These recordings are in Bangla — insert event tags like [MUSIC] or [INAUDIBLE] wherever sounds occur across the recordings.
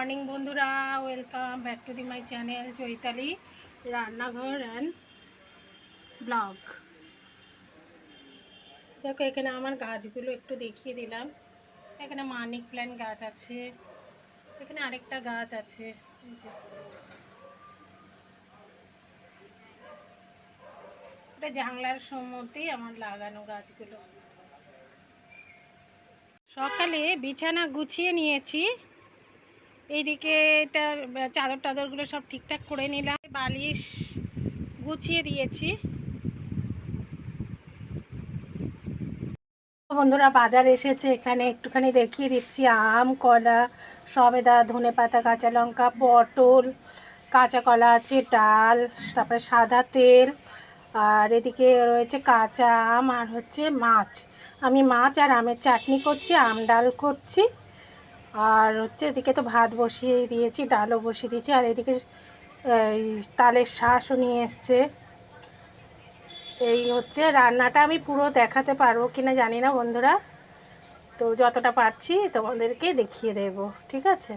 মর্নিং বন্ধুরা welcome back to the my channel Chaitali রান্নাঘর অ্যান্ড ব্লগ দেখো, এখানে আমার গাছগুলো একটু দেখিয়ে দিলাম। এখানে মানিক প্ল্যান্ট গাছ আছে। এখানে আরেকটা গাছ আছে। এটা জানলার সম্মতেই আমার লাগানো গাছগুলো। সকালে বিছানা গুছিয়ে নিয়েছি। এইদিকে এটা চাদর টাদরগুলো সব ঠিকঠাক করে নিলাম। বালিশ গুছিয়ে দিয়েছি। বন্ধুরা, বাজার এসেছে। এখানে একটুখানি দেখিয়ে দিচ্ছি। আম, কলা, সবেদা, ধনে পাতা, কাঁচা লঙ্কা, পটল, কাঁচা কলা আছে, ডাল, তারপরে সাদা তেল, আর এদিকে রয়েছে কাঁচা আম আর হচ্ছে মাছ। আমি মাছ আর আমের চাটনি করছি, আম ডাল করছি। আর হচ্ছে এদিকে তো ভাত বসিয়ে দিয়েছি, ডালও বসিয়ে দিয়েছি, আর এদিকে তালের শাঁসও নিয়ে এসছে। এই হচ্ছে রান্নাটা আমি পুরো দেখাতে পারব কিনা জানি না বন্ধুরা। তো যতটা পারছি তোমাদেরকে দেখিয়ে দেব, ঠিক আছে?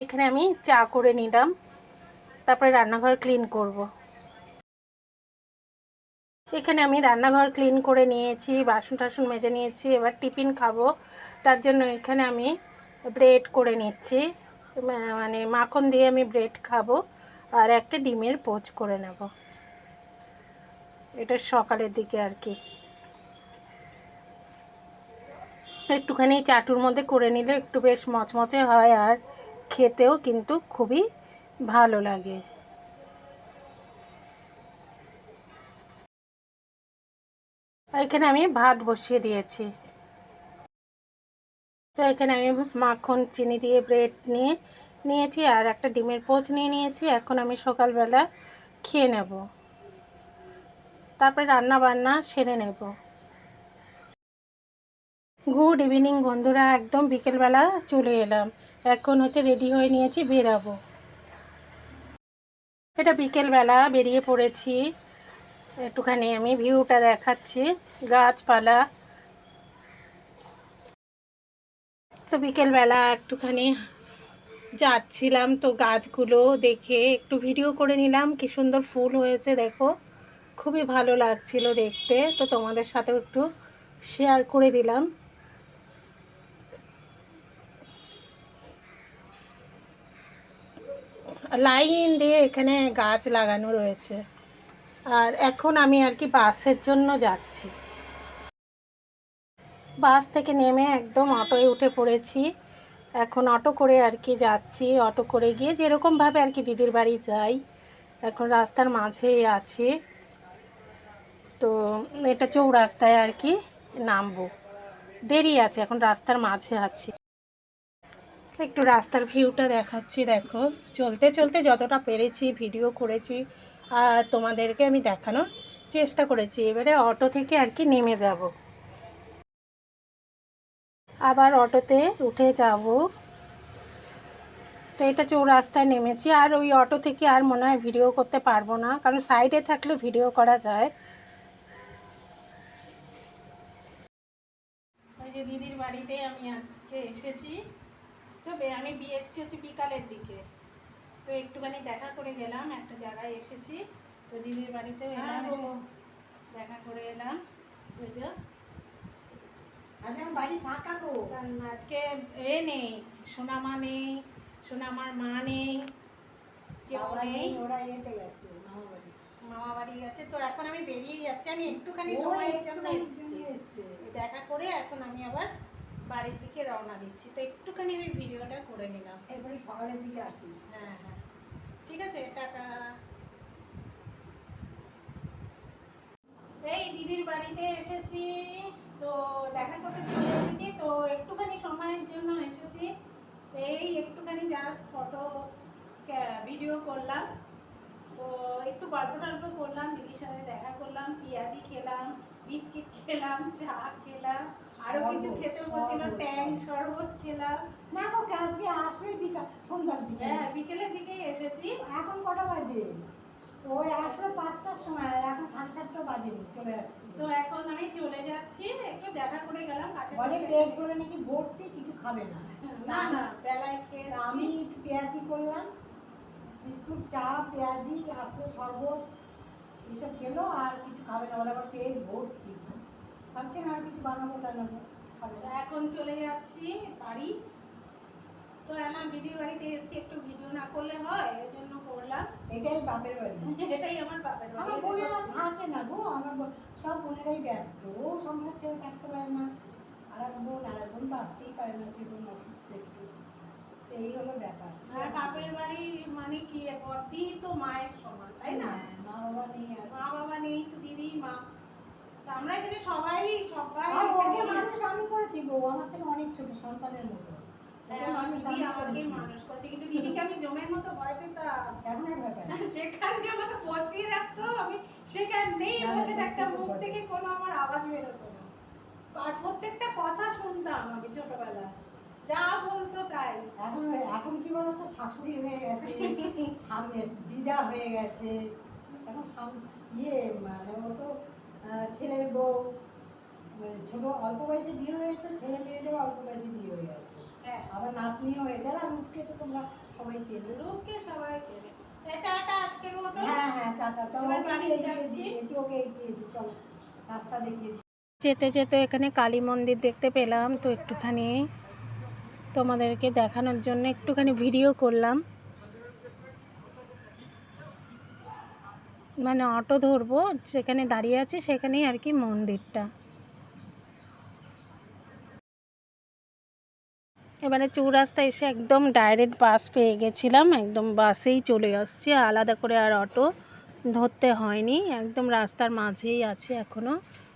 এখানে আমি চা করে নিলাম, তারপরে রান্নাঘর ক্লিন করব। এখানে আমি রান্নাঘর ক্লিন করে নিয়েছি, বাসন টাসন মেজে নিয়েছি, এবার টিফিন খাব। তার জন্য এখানে আমি ব্রেড করে নিচ্ছি। মানে মাখন দিয়ে আমি ব্রেড খাব আর একটা ডিমের পোচ করে নেব। এটা সকালের দিকে আর কি। একটুখানি চাটুর মধ্যে করে নিলে একটু বেশ মচমচে হয় আর খেতেও কিন্তু খুবই ভালো লাগে। এখানে আমি ভাত বসিয়ে দিয়েছি। তো এখানে আমি মাখন, চিনি দিয়ে ব্রেড নিয়ে নিয়েছি আর একটা ডিমের পোচ নিয়ে নিয়েছি। এখন আমি সকালবেলা খেয়ে নেব। তারপরে রান্না বান্না সেরে নেব। গুড ইভিনিং বন্ধুরা, একদম বিকেলবেলা চলে এলাম। এখন হচ্ছে রেডি হয়ে নিয়েছি, বেরাবো। এটা বিকেলবেলা বেরিয়ে পড়েছি। একটুখানি আমি ভিউটা দেখাচ্ছি, গাছপালা। তো বিকেলবেলা একটুখানি যাচ্ছিলাম তো গাছগুলো দেখে একটু ভিডিও করে নিলাম, কি সুন্দর ফুল হয়েছে দেখো। খুবই ভালো লাগছিল দেখতে, তো তোমাদের সাথেও একটু শেয়ার করে দিলাম। লাইন দিয়ে এখানে গাছ লাগানো রয়েছে। আর এখন আমি আর কি বাসের জন্য যাচ্ছি। বাস থেকে নেমে একদম অটোয় উঠে পড়েছি। এখন অটো করে আর কি যাচ্ছি। অটো করে গিয়ে যেরকমভাবে আর কি দিদির বাড়ি যাই। এখন রাস্তার মাঝেই আছি। তো এটা চৌরাস্তায় আর কি নামবো। দেরি আছে, এখন রাস্তার মাঝে আছি। একটু রাস্তার ভিউটা দেখাচ্ছি, দেখো। চলতে চলতে যতটা পেরেছি, ভিডিও করেছি তোমাদেরকে আমি দেখানোর চেষ্টা করেছি। এবারে অটো থেকে আর কি নেমে যাব। আবার অটোতে উঠে যাব। তো এটা চৌ রাস্তায় নেমেছি, আর ওই অটো থেকে আর মনে হয় ভিডিও করতে পারব না, কারণ সাইডে থাকলে ভিডিও করা যায়। ওই দিদির বাড়িতে আমি আজকে এসেছি। তবে আমি বিয়ে এসেছি হচ্ছে বিকালের দিকে। তো একটুখানি দেখা করে গেলাম একটা জায়গায় এসেছি। তো দিদির বাড়িতে এলাম দেখা করে এলাম। যে আজ আমার বাড়ি ফাঁকা গো। আজকে এ নেই সোনামা নেই সোনামার মা নেই কেউ নেই। ওরা এতে গেছে মামা বাড়ি। মামা বাড়ি গেছে তো এখন আমি বেরিয়ে যাচ্ছি। আমি একটুখানি সময়ের জন্য। দেখা করে এখন আমি আবার বাড়ির দিকে রওনা দিচ্ছি। তো একটুখানি আমি ভিডিওটা করে নিলাম। এরপরে সকালের দিকে আসিস। হ্যাঁ হ্যাঁ। ঠিক আছে, টাটা। এই দিদির বাড়িতে এসেছি। তো দেখা করতে চলে এসেছি। তো একটুখানি সময়ের জন্য এসেছি। এই একটুখানি জাস্ট ফটো ভিডিও করলাম। তো একটু গল্প টল্প করলাম, দিদির সাথে দেখা করলাম খেলাম বিস্কিট খেলাম চা খেলাম আরও কিছু খেতে বলছিল ট্যাং শরবত। খেলাম। না গো আজকে আসবে বিকাল সন্ধ্যার দিকে। হ্যাঁ বিকেলের দিকেই এসেছি। এখন কটা বাজে? ওই আসলো পাঁচটার সময় আর এখন সাড়ে সাতটা বাজে চলে যাচ্ছে। তো এখন আমি চলে যাচ্ছি একটু দেখা করে গেলাম বলে পেট বলে নাকি ভর্তি কিছু খাবে না। না না বেলায় খেয়ে আমি একটু পেঁয়াজি করলাম বিস্কুট চা পেঁয়াজি আসলো শরবত এসব খেলো আর কিছু খাবে না বলে আবার পেট ভর্তি। ভাবছি না আর কিছু বানাবো টানাবো? এখন চলে যাচ্ছি বাড়ি। তো এলাম দিদির বাড়িতে এসে একটু ভিডিও না করলে হয় ওই জন্য করলাম। এটাই বাপের বাড়ি। [LAUGHS] এটাই আমার বাপের বাড়ি আমার বোনেরা থাকে না গো আমার সব বোনেরাই ব্যস্ত। ও সংসার ছেড়ে থাকতে পারে না। আর এক বোন আর এক বোন তো আসতেই পারে না সে বোন অসুস্থ একটু। এই হলো ব্যাপার। আর বাপের বাড়ি মানে কি বদি তো মায়ের সমান তাই না? হ্যাঁ, মা বাবা নেই মা বাবা নেই তো দিদি মা। আমরা এখানে সবাই সবাই আর ওকে মানুষ আমি করেছি গো আমার থেকে অনেক ছোট সন্তানের মতো। হ্যাঁ, [LAUGHS] প্রত্যেকটা কথা শুনতাম আমি ছোটবেলা যা বলতো তাই এখন এখন কি বলতো শাশুড়ি হয়ে গেছে সামনে দিদা হয়ে গেছে এখন সাম- ইয়ে মানে ও তো ছেলের বউ মানে ছোট অল্প বয়সে বিয়ে হয়েছে ছেলে মেয়েদের অল্প বয়সে বিয়ে হয়ে গেছে। হ্যাঁ। আবার নাতনিও হয়েছে আর রূপকে তো তোমরা সবাই চেনো। লোককে সবাই চেনে। এটা আজকের মতো। হ্যাঁ হ্যাঁ টাটা। চলো এবার ওকে এগিয়ে যাচ্ছি। দিই ওকে এগিয়ে দিই চলো রাস্তা দেখিয়ে দিই। যেতে যেতে এখানে কালী মন্দির দেখতে পেলাম তো একটুখানি তোমাদেরকে দেখানোর জন্য একটুখানি ভিডিও করলাম। মানে অটো ধরবো, যেখানে দাঁড়িয়ে আছে সেখানেই আর কি মন্দিরটা। এবারে চৌরাস্তা এসে একদম ডাইরেক্ট বাস পেয়ে গেছিলাম, একদম বাসেই চলে আসছে আলাদা করে আর অটো ধরতে হয়নি, একদম রাস্তার মাঝেই আছে এখনও।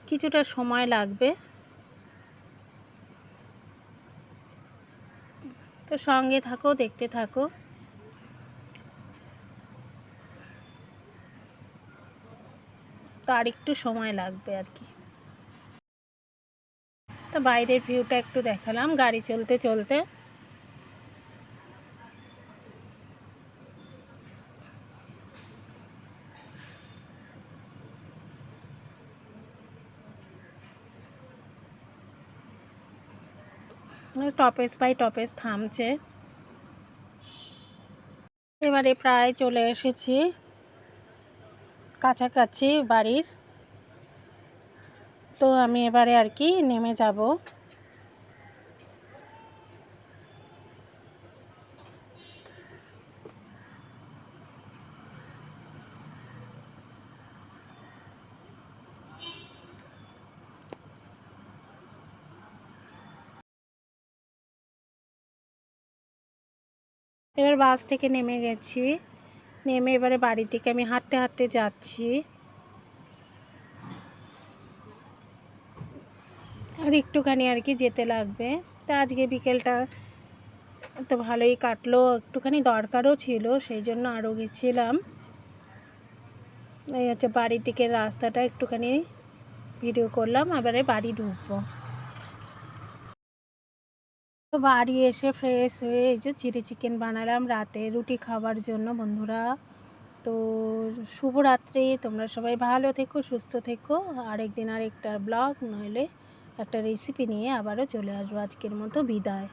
কিছুটা সময় লাগবে। তো সঙ্গে থাকো, দেখতে থাকো। তো আর একটু সময় লাগবে আর কি। তো বাইরের ভিউটা একটু দেখালাম, গাড়ি চলতে চলতে। টপেস বাই টপেস থামছে। এবারে প্রায় চলে এসেছি কাছাকাছি বাড়ির। তো আমি এবারে আর কি নেমে যাব। এবার বাস থেকে নেমে গেছি। নেমে এবারে বাড়ি থেকে আমি হাঁটতে হাঁটতে যাচ্ছি। আর একটুখানি আর কি যেতে লাগবে। তা আজকে বিকেলটা তো ভালোই কাটলো, একটুখানি দরকারও ছিল, সেই জন্য আরও গেছিলাম। এই হচ্ছে বাড়ি থেকে রাস্তাটা একটুখানি ভিডিও করলাম, এবারে বাড়ি ঢুকবো। তো বাড়ি এসে ফ্রেশ হয়ে এই যে চিলি চিকেন বানালাম রাতে রুটি খাওয়ার জন্য বন্ধুরা। তো শুভরাত্রি, তোমরা সবাই ভালো থেকো, সুস্থ থেকো। আরেকদিন আরেকটা ব্লগ নইলে একটা রেসিপি নিয়ে আবারও চলে আসব আজকের মতো বিদায়।